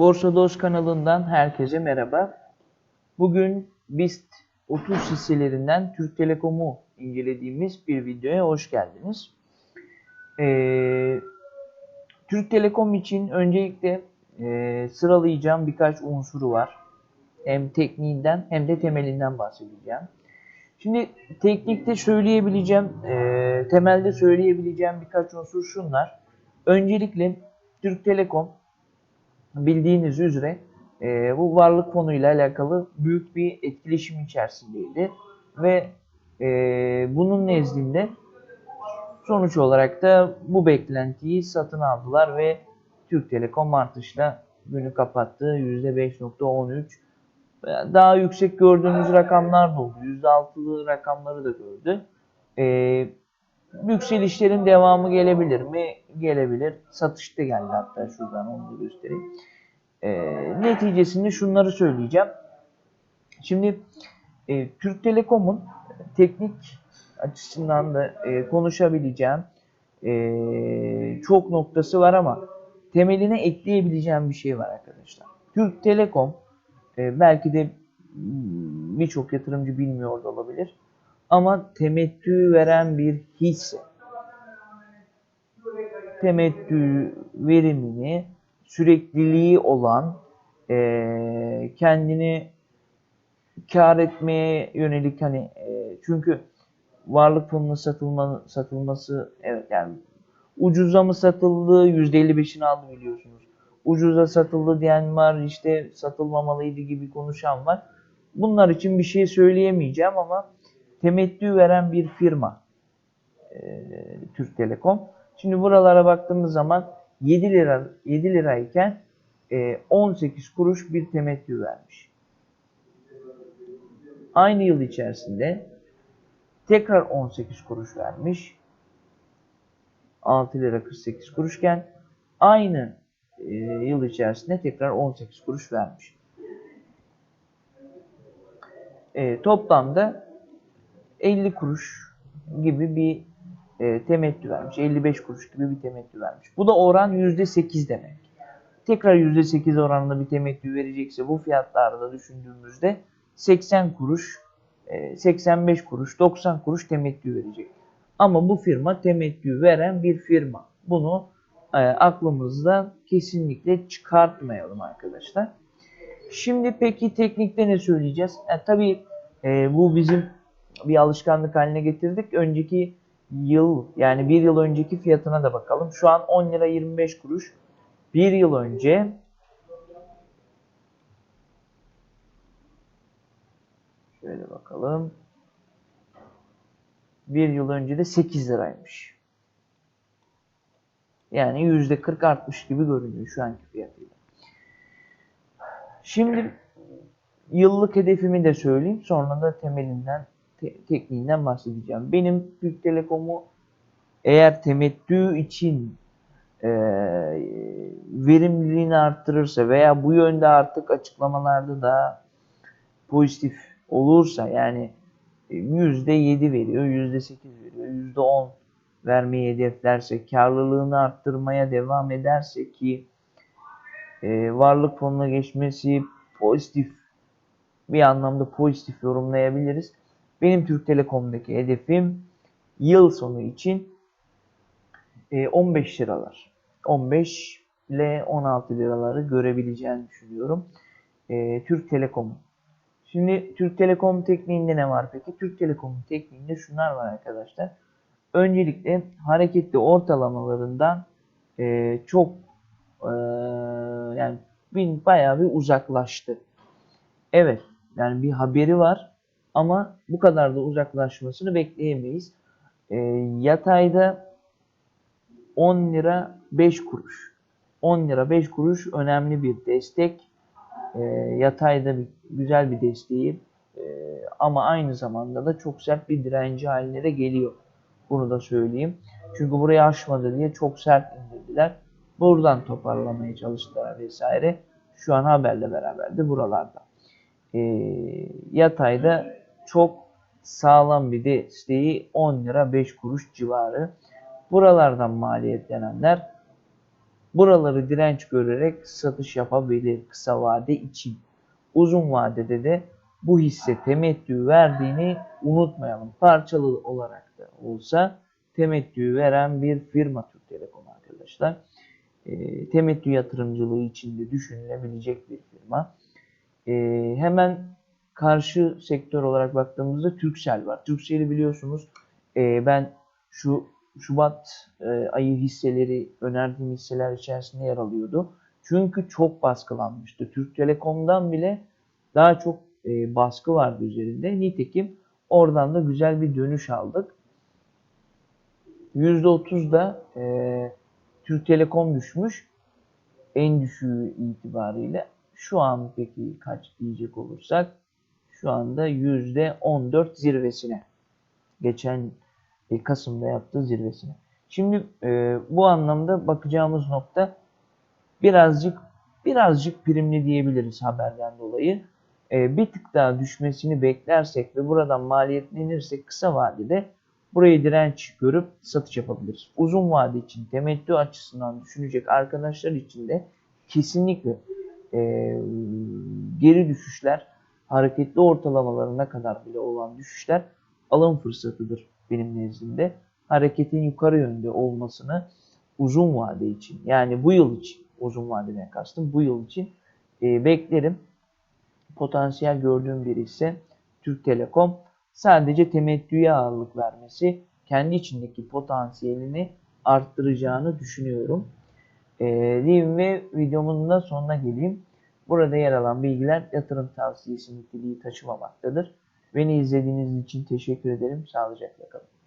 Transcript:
Borsa Dost kanalından herkese merhaba. Bugün BIST 30 hisselerinden Türk Telekom'u incelediğimiz bir videoya hoş geldiniz. Ee, Türk Telekom için öncelikle e, sıralayacağım birkaç unsuru var. Hem tekniğinden hem de temelinden bahsedeceğim. Şimdi teknikte söyleyebileceğim, e, temelde söyleyebileceğim birkaç unsur şunlar. Öncelikle Türk Telekom bildiğiniz üzere e, bu varlık fonuyla alakalı büyük bir etkileşim içerisindeydi. Ve e, bunun nezdinde sonuç olarak da bu beklentiyi satın aldılar ve Türk Telekom artışla günü kapattı. %5.13 daha yüksek gördüğümüz rakamlar da oldu. %6'lı rakamları da gördü. Ee, yükselişlerin devamı gelebilir mi? Gelebilir. Satışta geldi hatta şuradan onu da göstereyim. Ee, neticesinde şunları söyleyeceğim. Şimdi e, Türk Telekom'un teknik açısından da e, konuşabileceğim e, çok noktası var ama temeline ekleyebileceğim bir şey var arkadaşlar. Türk Telekom e, belki de birçok yatırımcı bilmiyor da olabilir. Ama temettü veren bir hisse. Temettü verimini, sürekliliği olan, e, kendini kar etmeye yönelik hani e, çünkü varlık fonunun satılma, satılması evet yani ucuza mı satıldı %55'ini aldı biliyorsunuz ucuza satıldı diyen var, işte satılmamalıydı gibi konuşan var. Bunlar için bir şey söyleyemeyeceğim ama temettü veren bir firma e, Türk Telekom. Şimdi buralara baktığımız zaman 7 lira 7 lirayken e, 18 kuruş bir temettü vermiş. Aynı yıl içerisinde tekrar 18 kuruş vermiş. 6 lira 48 kuruşken aynı e, yıl içerisinde tekrar 18 kuruş vermiş. E, toplamda 50 kuruş gibi bir e, temettü vermiş. 55 kuruş gibi bir temettü vermiş. Bu da oran %8 demek. Tekrar %8 oranında bir temettü verecekse bu fiyatlarda düşündüğümüzde 80 kuruş, 85 kuruş, 90 kuruş temettü verecek. Ama bu firma temettü veren bir firma. Bunu e, aklımızda kesinlikle çıkartmayalım arkadaşlar. Şimdi peki teknikte ne söyleyeceğiz? E, tabii e, bu bizim bir alışkanlık haline getirdik. Önceki yıl yani bir yıl önceki fiyatına da bakalım. Şu an 10 lira 25 kuruş. Bir yıl önce şöyle bakalım. Bir yıl önce de 8 liraymış. Yani %40 artmış gibi görünüyor şu anki fiyatıyla. Şimdi yıllık hedefimi de söyleyeyim. Sonra da temelinden, te tekniğinden bahsedeceğim. Benim Türk Telekom'u eğer temettü için e, verimliliğini arttırırsa veya bu yönde artık açıklamalarda da pozitif olursa yani %7 veriyor, %8 veriyor, %10 vermeyi hedeflerse, karlılığını arttırmaya devam ederse ki e, varlık fonuna geçmesi pozitif bir anlamda pozitif yorumlayabiliriz. Benim Türk Telekom'daki hedefim yıl sonu için e, 15 liralar. 15 ile 16 liraları görebileceğini düşünüyorum. E, Türk Telekom. Şimdi Türk Telekom tekniğinde ne var peki? Türk Telekom tekniğinde şunlar var arkadaşlar öncelikle hareketli ortalamalarından e, çok e, yani bayağı bir uzaklaştı. Evet yani bir haberi var ama bu kadar da uzaklaşmasını bekleyemeyiz. E, yatayda 10 lira 5 kuruş. 10 lira 5 kuruş önemli bir destek. E, yatayda bir, güzel bir desteği e, ama aynı zamanda da çok sert bir direnci haline de geliyor. Bunu da söyleyeyim. Çünkü burayı aşmadı diye çok sert indirdiler. Buradan toparlamaya çalıştılar vesaire. Şu an haberle beraber de buralarda. E, yatayda çok sağlam bir desteği 10 lira 5 kuruş civarı. Buralardan maliyetlenenler Buraları direnç görerek satış yapabilir kısa vade için. Uzun vadede de bu hisse temettü verdiğini unutmayalım. Parçalı olarak da olsa temettü veren bir firma Türk Telekom arkadaşlar. E, temettü yatırımcılığı için de düşünülebilecek bir firma. E, hemen karşı sektör olarak baktığımızda Türksel var. Türksel'i biliyorsunuz e, ben şu Şubat e, ayı hisseleri önerdiğim hisseler içerisinde yer alıyordu. Çünkü çok baskılanmıştı. Türk Telekom'dan bile daha çok e, baskı vardı üzerinde. Nitekim oradan da güzel bir dönüş aldık. %30 da e, Türk Telekom düşmüş. En düşüğü itibariyle. Şu an peki kaç diyecek olursak şu anda %14 zirvesine. Geçen e, Kasım'da yaptığı zirvesine. Şimdi e, bu anlamda bakacağımız nokta birazcık birazcık primli diyebiliriz haberden dolayı. E, bir tık daha düşmesini beklersek ve buradan maliyetlenirsek kısa vadede burayı direnç görüp satış yapabiliriz. Uzun vade için temettü açısından düşünecek arkadaşlar için de kesinlikle e, geri düşüşler hareketli ortalamalarına kadar bile olan düşüşler alım fırsatıdır benim nezdimde. Hareketin yukarı yönde olmasını uzun vade için yani bu yıl için uzun vadeden kastım bu yıl için e, beklerim. Potansiyel gördüğüm biri ise Türk Telekom sadece temettüye ağırlık vermesi kendi içindeki potansiyelini arttıracağını düşünüyorum. E, diyeyim ve videomun da sonuna geleyim. Burada yer alan bilgiler yatırım tavsiyesi niteliği taşımamaktadır. Beni izlediğiniz için teşekkür ederim. Sağlıcakla kalın.